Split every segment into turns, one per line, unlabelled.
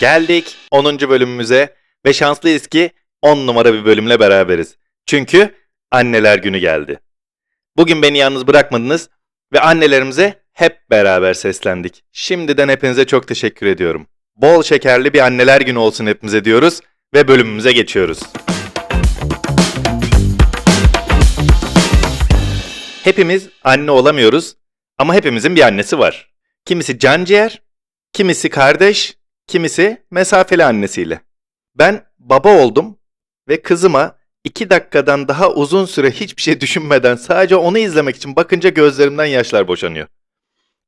Geldik 10. bölümümüze ve şanslıyız ki 10 numara bir bölümle beraberiz. Çünkü anneler günü geldi. Bugün beni yalnız bırakmadınız ve annelerimize hep beraber seslendik. Şimdiden hepinize çok teşekkür ediyorum. Bol şekerli bir anneler günü olsun hepimize diyoruz ve bölümümüze geçiyoruz. Hepimiz anne olamıyoruz ama hepimizin bir annesi var. Kimisi canciğer, kimisi kardeş, kimisi mesafeli annesiyle. Ben baba oldum ve kızıma iki dakikadan daha uzun süre hiçbir şey düşünmeden sadece onu izlemek için bakınca gözlerimden yaşlar boşanıyor.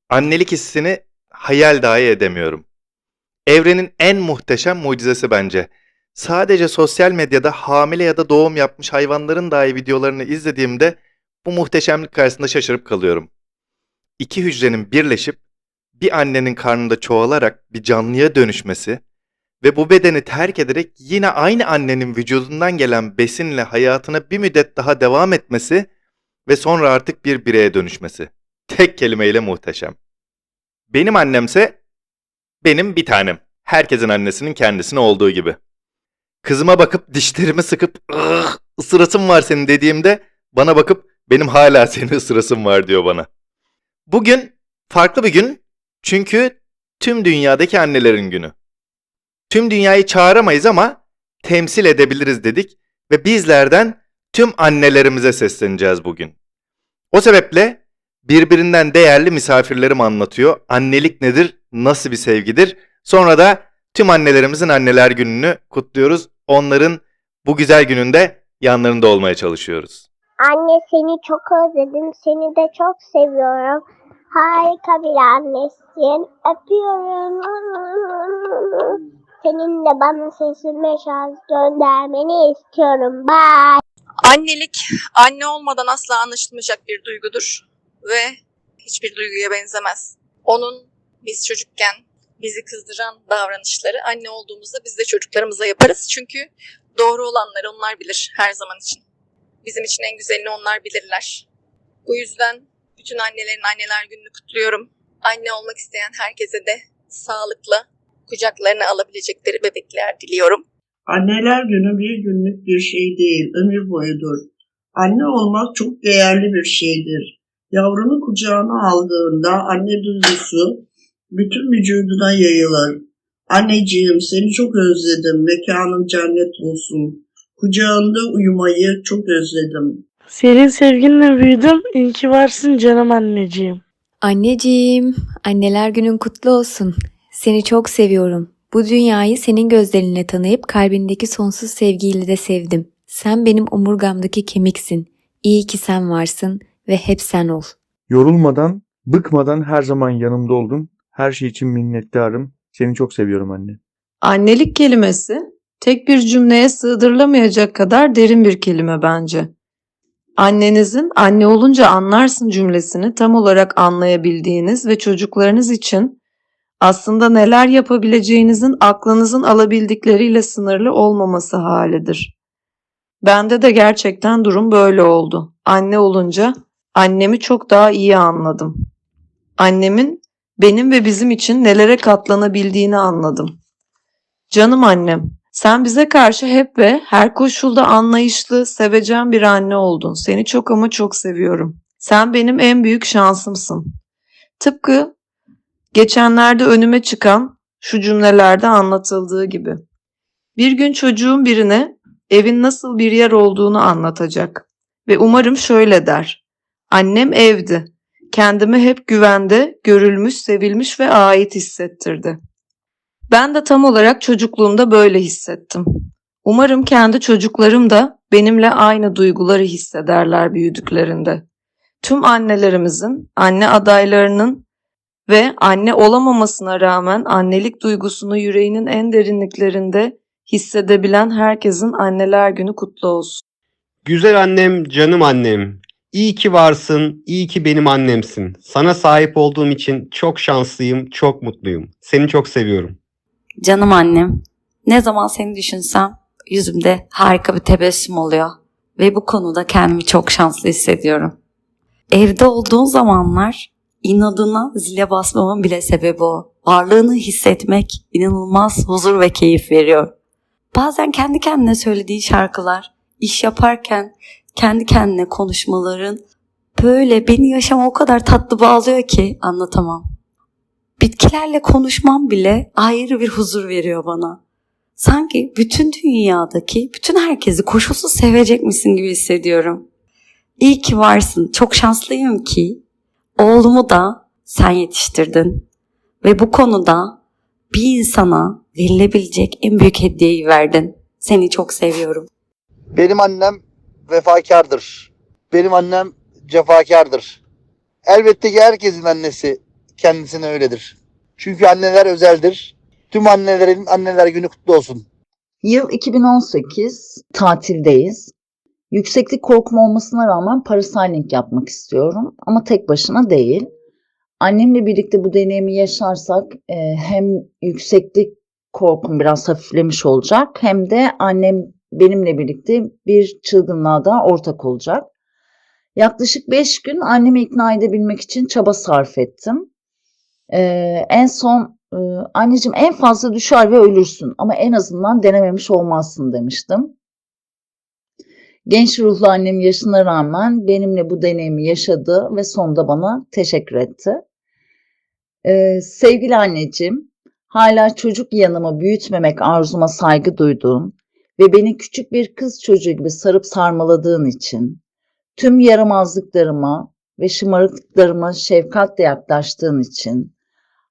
Annelik hissini hayal dahi edemiyorum. Evrenin en muhteşem mucizesi bence. Sadece sosyal medyada hamile ya da doğum yapmış hayvanların dahi videolarını izlediğimde bu muhteşemlik karşısında şaşırıp kalıyorum. İki hücrenin birleşip bir annenin karnında çoğalarak bir canlıya dönüşmesi ve bu bedeni terk ederek yine aynı annenin vücudundan gelen besinle hayatına bir müddet daha devam etmesi ve sonra artık bir bireye dönüşmesi. Tek kelimeyle muhteşem. Benim annemse benim bir tanem. Herkesin annesinin kendisine olduğu gibi. Kızıma bakıp dişlerimi sıkıp "Ugh, ısırasım var senin dediğimde bana bakıp benim hala seni ısırasım var diyor bana. Bugün farklı bir gün çünkü tüm dünyadaki annelerin günü. Tüm dünyayı çağıramayız ama temsil edebiliriz dedik ve bizlerden tüm annelerimize sesleneceğiz bugün. O sebeple birbirinden değerli misafirlerim anlatıyor. Annelik nedir, nasıl bir sevgidir? Sonra da tüm annelerimizin anneler gününü kutluyoruz. Onların bu güzel gününde yanlarında olmaya çalışıyoruz.
Anne seni çok özledim. Seni de çok seviyorum. Harika bir annesin. Öpüyorum. Senin de bana sesli mesaj göndermeni istiyorum. Bye.
Annelik anne olmadan asla anlaşılmayacak bir duygudur ve hiçbir duyguya benzemez. Onun biz çocukken bizi kızdıran davranışları anne olduğumuzda biz de çocuklarımıza yaparız. Çünkü doğru olanları onlar bilir her zaman için. Bizim için en güzelini onlar bilirler. Bu yüzden bütün annelerin anneler gününü kutluyorum. Anne olmak isteyen herkese de sağlıklı kucaklarına alabilecekleri bebekler diliyorum.
Anneler günü bir günlük bir şey değil, ömür boyudur. Anne olmak çok değerli bir şeydir. Yavrunu kucağına aldığında anne duygusu bütün vücuduna yayılır. Anneciğim seni çok özledim, mekanın cennet olsun. Kucağında uyumayı çok özledim.
Senin sevginle büyüdüm. İyi ki varsın canım anneciğim.
Anneciğim, anneler günün kutlu olsun. Seni çok seviyorum. Bu dünyayı senin gözlerinle tanıyıp kalbindeki sonsuz sevgiyle de sevdim. Sen benim omurgamdaki kemiksin. İyi ki sen varsın ve hep sen ol.
Yorulmadan, bıkmadan her zaman yanımda oldun. Her şey için minnettarım. Seni çok seviyorum anne.
Annelik kelimesi tek bir cümleye sığdırılamayacak kadar derin bir kelime bence. Annenizin anne olunca anlarsın cümlesini tam olarak anlayabildiğiniz ve çocuklarınız için aslında neler yapabileceğinizin aklınızın alabildikleriyle sınırlı olmaması halidir. Bende de gerçekten durum böyle oldu. Anne olunca annemi çok daha iyi anladım. Annemin benim ve bizim için nelere katlanabildiğini anladım. Canım annem, sen bize karşı hep ve her koşulda anlayışlı, sevecen bir anne oldun. Seni çok ama çok seviyorum. Sen benim en büyük şansımsın. Tıpkı geçenlerde önüme çıkan şu cümlelerde anlatıldığı gibi. Bir gün çocuğum birine evin nasıl bir yer olduğunu anlatacak ve umarım şöyle der. Annem evdi. Kendimi hep güvende, görülmüş, sevilmiş ve ait hissettirdi. Ben de tam olarak çocukluğumda böyle hissettim. Umarım kendi çocuklarım da benimle aynı duyguları hissederler büyüdüklerinde. Tüm annelerimizin, anne adaylarının ve anne olamamasına rağmen annelik duygusunu yüreğinin en derinliklerinde hissedebilen herkesin anneler günü kutlu olsun.
Güzel annem, canım annem. İyi ki varsın, iyi ki benim annemsin. Sana sahip olduğum için çok şanslıyım, çok mutluyum. Seni çok seviyorum.
Canım annem, ne zaman seni düşünsem yüzümde harika bir tebessüm oluyor ve bu konuda kendimi çok şanslı hissediyorum. Evde olduğun zamanlar İnadına zile basmamın bile sebebi o. Varlığını hissetmek inanılmaz huzur ve keyif veriyor. Bazen kendi kendine söylediği şarkılar, iş yaparken kendi kendine konuşmaların böyle beni yaşama o kadar tatlı bağlıyor ki anlatamam. Bitkilerle konuşmam bile ayrı bir huzur veriyor bana. Sanki bütün dünyadaki bütün herkesi koşulsuz sevecekmişsin gibi hissediyorum. İyi ki varsın. Çok şanslıyım ki oğlumu da sen yetiştirdin. Ve bu konuda bir insana verilebilecek en büyük hediyeyi verdin. Seni çok seviyorum.
Benim annem vefakardır. Benim annem cefakardır. Elbette ki herkesin annesi kendisine öyledir. Çünkü anneler özeldir. Tüm annelerin anneler günü kutlu olsun.
Yıl 2018, tatildeyiz. Yükseklik korkum olmasına rağmen parasailing yapmak istiyorum ama tek başına değil. Annemle birlikte bu deneyimi yaşarsak e, hem yükseklik korkum biraz hafiflemiş olacak hem de annem benimle birlikte bir çılgınlığa da ortak olacak. Yaklaşık 5 gün annemi ikna edebilmek için çaba sarf ettim. E, en son e, anneciğim en fazla düşer ve ölürsün ama en azından denememiş olmazsın demiştim. Genç ruhlu annem yaşına rağmen benimle bu deneyimi yaşadı ve sonunda bana teşekkür etti. Ee, sevgili anneciğim, hala çocuk yanımı büyütmemek arzuma saygı duyduğun ve beni küçük bir kız çocuğu gibi sarıp sarmaladığın için, tüm yaramazlıklarıma ve şımarıklıklarıma şefkatle yaklaştığın için,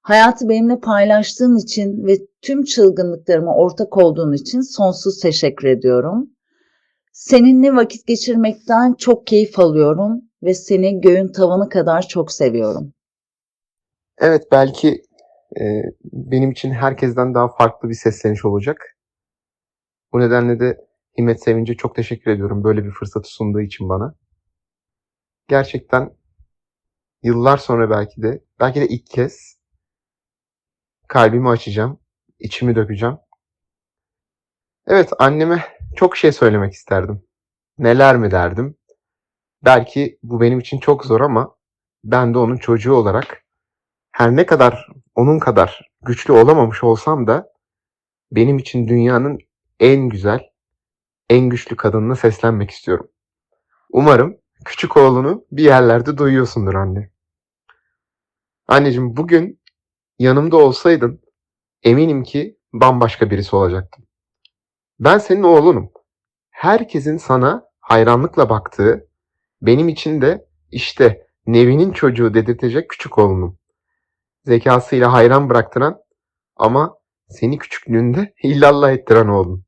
hayatı benimle paylaştığın için ve tüm çılgınlıklarıma ortak olduğun için sonsuz teşekkür ediyorum. Seninle vakit geçirmekten çok keyif alıyorum ve seni göğün tavanı kadar çok seviyorum.
Evet belki e, benim için herkesten daha farklı bir sesleniş olacak. Bu nedenle de Himmet Sevinç'e çok teşekkür ediyorum böyle bir fırsatı sunduğu için bana. Gerçekten yıllar sonra belki de, belki de ilk kez kalbimi açacağım, içimi dökeceğim. Evet anneme çok şey söylemek isterdim. Neler mi derdim? Belki bu benim için çok zor ama ben de onun çocuğu olarak her ne kadar onun kadar güçlü olamamış olsam da benim için dünyanın en güzel, en güçlü kadınına seslenmek istiyorum. Umarım küçük oğlunu bir yerlerde duyuyorsundur anne. Anneciğim bugün yanımda olsaydın eminim ki bambaşka birisi olacaktın. Ben senin oğlunum. Herkesin sana hayranlıkla baktığı, benim için de işte Nevin'in çocuğu dedirtecek küçük oğlunum. Zekasıyla hayran bıraktıran ama seni küçüklüğünde illallah ettiren oğlum.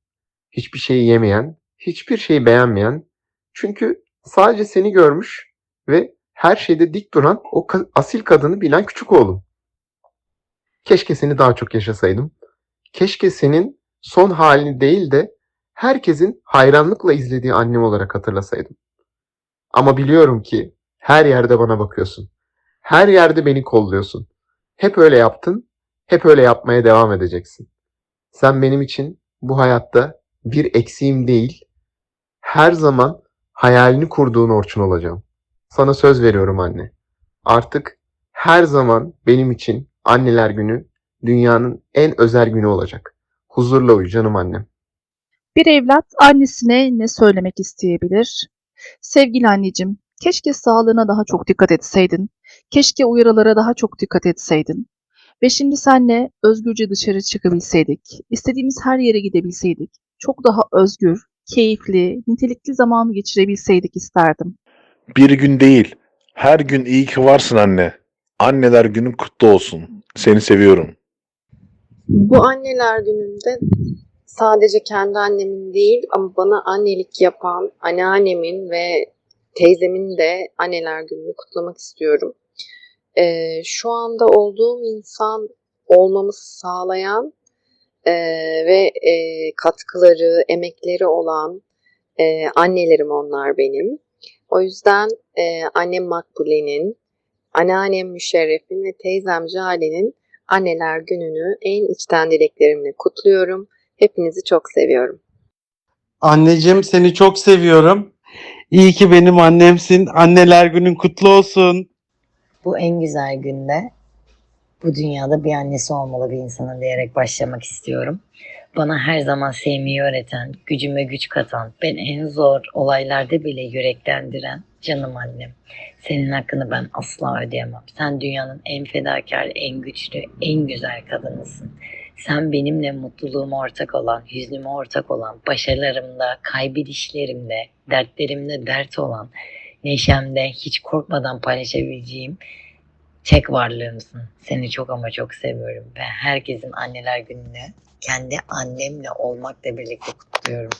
Hiçbir şeyi yemeyen, hiçbir şeyi beğenmeyen, çünkü sadece seni görmüş ve her şeyde dik duran o asil kadını bilen küçük oğlum. Keşke seni daha çok yaşasaydım. Keşke senin son halini değil de herkesin hayranlıkla izlediği annem olarak hatırlasaydım. Ama biliyorum ki her yerde bana bakıyorsun. Her yerde beni kolluyorsun. Hep öyle yaptın, hep öyle yapmaya devam edeceksin. Sen benim için bu hayatta bir eksiğim değil, her zaman hayalini kurduğun Orçun olacağım. Sana söz veriyorum anne. Artık her zaman benim için anneler günü dünyanın en özel günü olacak. Huzurla uyu canım annem.
Bir evlat annesine ne söylemek isteyebilir? Sevgili anneciğim, keşke sağlığına daha çok dikkat etseydin. Keşke uyarılara daha çok dikkat etseydin. Ve şimdi senle özgürce dışarı çıkabilseydik. istediğimiz her yere gidebilseydik. Çok daha özgür, keyifli, nitelikli zaman geçirebilseydik isterdim.
Bir gün değil, her gün iyi ki varsın anne. Anneler günün kutlu olsun. Seni seviyorum.
Bu anneler gününde sadece kendi annemin değil ama bana annelik yapan anneannemin ve teyzemin de anneler gününü kutlamak istiyorum. Ee, şu anda olduğum insan olmamı sağlayan e, ve e, katkıları, emekleri olan e, annelerim onlar benim. O yüzden e, annem Makbule'nin, anneannem Müşerref'in ve teyzem Jale'nin anneler gününü en içten dileklerimle kutluyorum. Hepinizi çok seviyorum.
Anneciğim seni çok seviyorum. İyi ki benim annemsin. Anneler günün kutlu olsun.
Bu en güzel günde bu dünyada bir annesi olmalı bir insanın diyerek başlamak istiyorum. Bana her zaman sevmeyi öğreten, gücüme güç katan, ben en zor olaylarda bile yüreklendiren canım annem. Senin hakkını ben asla ödeyemem. Sen dünyanın en fedakar, en güçlü, en güzel kadınısın. Sen benimle mutluluğuma ortak olan, hüznüme ortak olan, başarılarımda, kaybedişlerimde, dertlerimde dert olan, neşemde hiç korkmadan paylaşabileceğim tek varlığımsın. Seni çok ama çok seviyorum ve herkesin anneler gününü kendi annemle olmakla birlikte kutluyorum.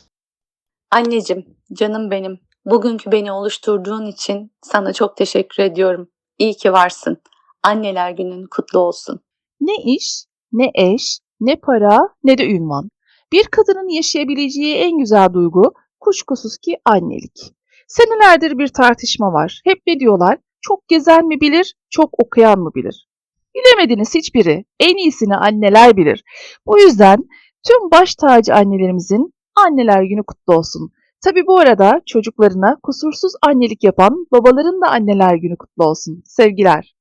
Anneciğim, canım benim. Bugünkü beni oluşturduğun için sana çok teşekkür ediyorum. İyi ki varsın. Anneler günün kutlu olsun.
Ne iş, ne eş, ne para, ne de ünvan. Bir kadının yaşayabileceği en güzel duygu kuşkusuz ki annelik. Senelerdir bir tartışma var. Hep ne diyorlar? Çok gezen mi bilir, çok okuyan mı bilir? Bilemediniz hiçbiri. En iyisini anneler bilir. Bu yüzden tüm baş tacı annelerimizin anneler günü kutlu olsun. Tabi bu arada çocuklarına kusursuz annelik yapan babaların da anneler günü kutlu olsun. Sevgiler.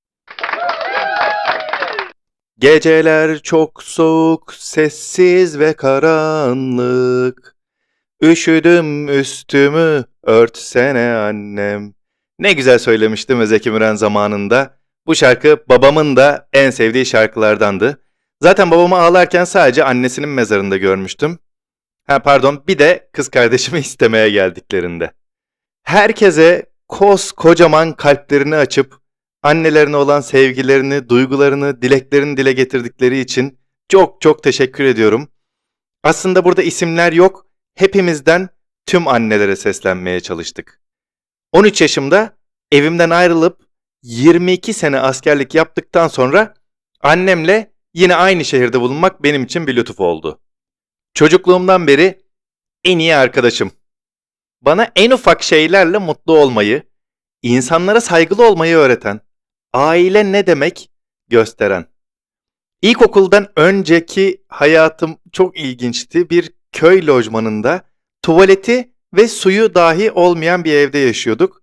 Geceler çok soğuk, sessiz ve karanlık. Üşüdüm üstümü, örtsene annem. Ne güzel söylemiştim Zeki Müren zamanında. Bu şarkı babamın da en sevdiği şarkılardandı. Zaten babamı ağlarken sadece annesinin mezarında görmüştüm. Ha pardon bir de kız kardeşimi istemeye geldiklerinde. Herkese koskocaman kalplerini açıp annelerine olan sevgilerini, duygularını, dileklerini dile getirdikleri için çok çok teşekkür ediyorum. Aslında burada isimler yok. Hepimizden tüm annelere seslenmeye çalıştık. 13 yaşımda evimden ayrılıp 22 sene askerlik yaptıktan sonra annemle yine aynı şehirde bulunmak benim için bir lütuf oldu. Çocukluğumdan beri en iyi arkadaşım. Bana en ufak şeylerle mutlu olmayı, insanlara saygılı olmayı öğreten, aile ne demek gösteren. İlkokuldan önceki hayatım çok ilginçti. Bir köy lojmanında tuvaleti ve suyu dahi olmayan bir evde yaşıyorduk.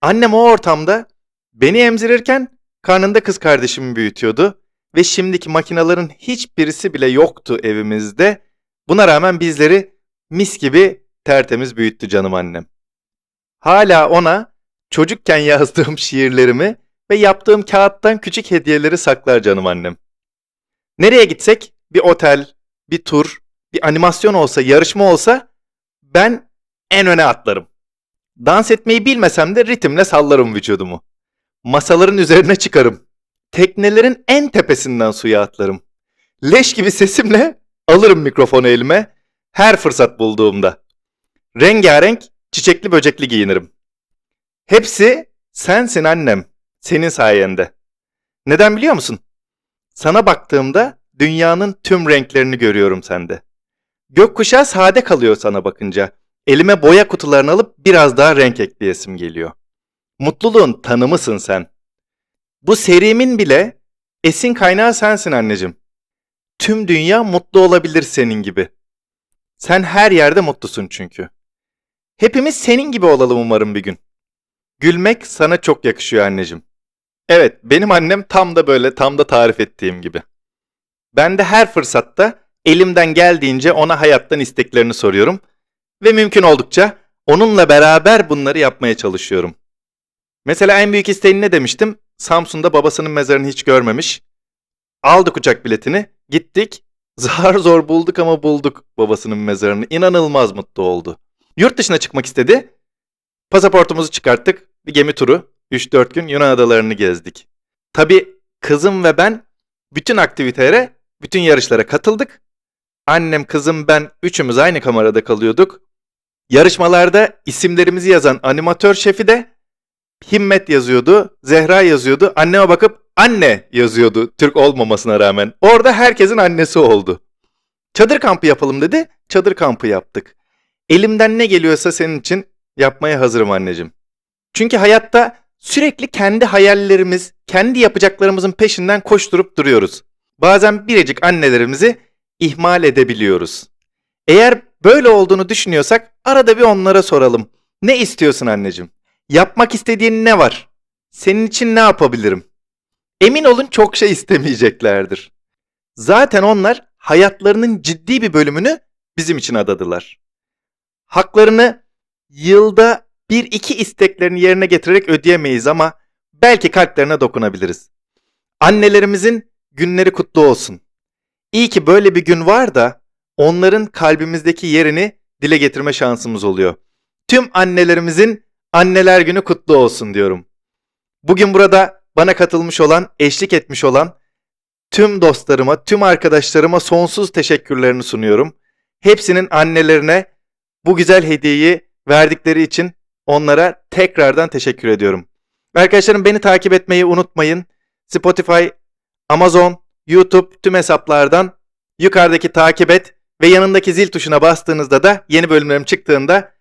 Annem o ortamda beni emzirirken karnında kız kardeşimi büyütüyordu ve şimdiki makinaların hiçbirisi bile yoktu evimizde. Buna rağmen bizleri mis gibi tertemiz büyüttü canım annem. Hala ona çocukken yazdığım şiirlerimi ve yaptığım kağıttan küçük hediyeleri saklar canım annem. Nereye gitsek bir otel, bir tur, bir animasyon olsa, yarışma olsa ben en öne atlarım. Dans etmeyi bilmesem de ritimle sallarım vücudumu. Masaların üzerine çıkarım. Teknelerin en tepesinden suya atlarım. Leş gibi sesimle alırım mikrofonu elime her fırsat bulduğumda. Rengarenk, çiçekli böcekli giyinirim. Hepsi sensin annem, senin sayende. Neden biliyor musun? Sana baktığımda dünyanın tüm renklerini görüyorum sende. Gökkuşağı sade kalıyor sana bakınca. Elime boya kutularını alıp biraz daha renk ekleyesim geliyor. Mutluluğun tanımısın sen. Bu serimin bile esin kaynağı sensin anneciğim. Tüm dünya mutlu olabilir senin gibi. Sen her yerde mutlusun çünkü. Hepimiz senin gibi olalım umarım bir gün. Gülmek sana çok yakışıyor anneciğim. Evet, benim annem tam da böyle, tam da tarif ettiğim gibi. Ben de her fırsatta elimden geldiğince ona hayattan isteklerini soruyorum ve mümkün oldukça onunla beraber bunları yapmaya çalışıyorum. Mesela en büyük isteğini ne demiştim? Samsun'da babasının mezarını hiç görmemiş. Aldık uçak biletini, gittik. Zar zor bulduk ama bulduk babasının mezarını. İnanılmaz mutlu oldu. Yurt dışına çıkmak istedi. Pasaportumuzu çıkarttık. Bir gemi turu. 3-4 gün Yunan adalarını gezdik. Tabii kızım ve ben bütün aktivitelere, bütün yarışlara katıldık. Annem, kızım, ben üçümüz aynı kamerada kalıyorduk. Yarışmalarda isimlerimizi yazan animatör şefi de Himmet yazıyordu, Zehra yazıyordu. Anneme bakıp anne yazıyordu Türk olmamasına rağmen. Orada herkesin annesi oldu. Çadır kampı yapalım dedi. Çadır kampı yaptık. Elimden ne geliyorsa senin için yapmaya hazırım anneciğim. Çünkü hayatta sürekli kendi hayallerimiz, kendi yapacaklarımızın peşinden koşturup duruyoruz. Bazen biricik annelerimizi ihmal edebiliyoruz. Eğer böyle olduğunu düşünüyorsak arada bir onlara soralım. Ne istiyorsun anneciğim? Yapmak istediğin ne var? Senin için ne yapabilirim? Emin olun çok şey istemeyeceklerdir. Zaten onlar hayatlarının ciddi bir bölümünü bizim için adadılar. Haklarını yılda bir iki isteklerini yerine getirerek ödeyemeyiz ama belki kalplerine dokunabiliriz. Annelerimizin günleri kutlu olsun. İyi ki böyle bir gün var da onların kalbimizdeki yerini dile getirme şansımız oluyor. Tüm annelerimizin anneler günü kutlu olsun diyorum. Bugün burada bana katılmış olan, eşlik etmiş olan tüm dostlarıma, tüm arkadaşlarıma sonsuz teşekkürlerini sunuyorum. Hepsinin annelerine bu güzel hediyeyi verdikleri için onlara tekrardan teşekkür ediyorum. Arkadaşlarım beni takip etmeyi unutmayın. Spotify, Amazon, YouTube tüm hesaplardan yukarıdaki takip et ve yanındaki zil tuşuna bastığınızda da yeni bölümlerim çıktığında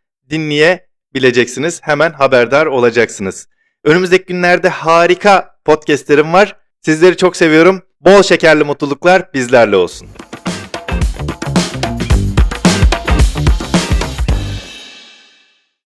dinleyebileceksiniz. Hemen haberdar olacaksınız. Önümüzdeki günlerde harika podcastlerim var. Sizleri çok seviyorum. Bol şekerli mutluluklar bizlerle olsun.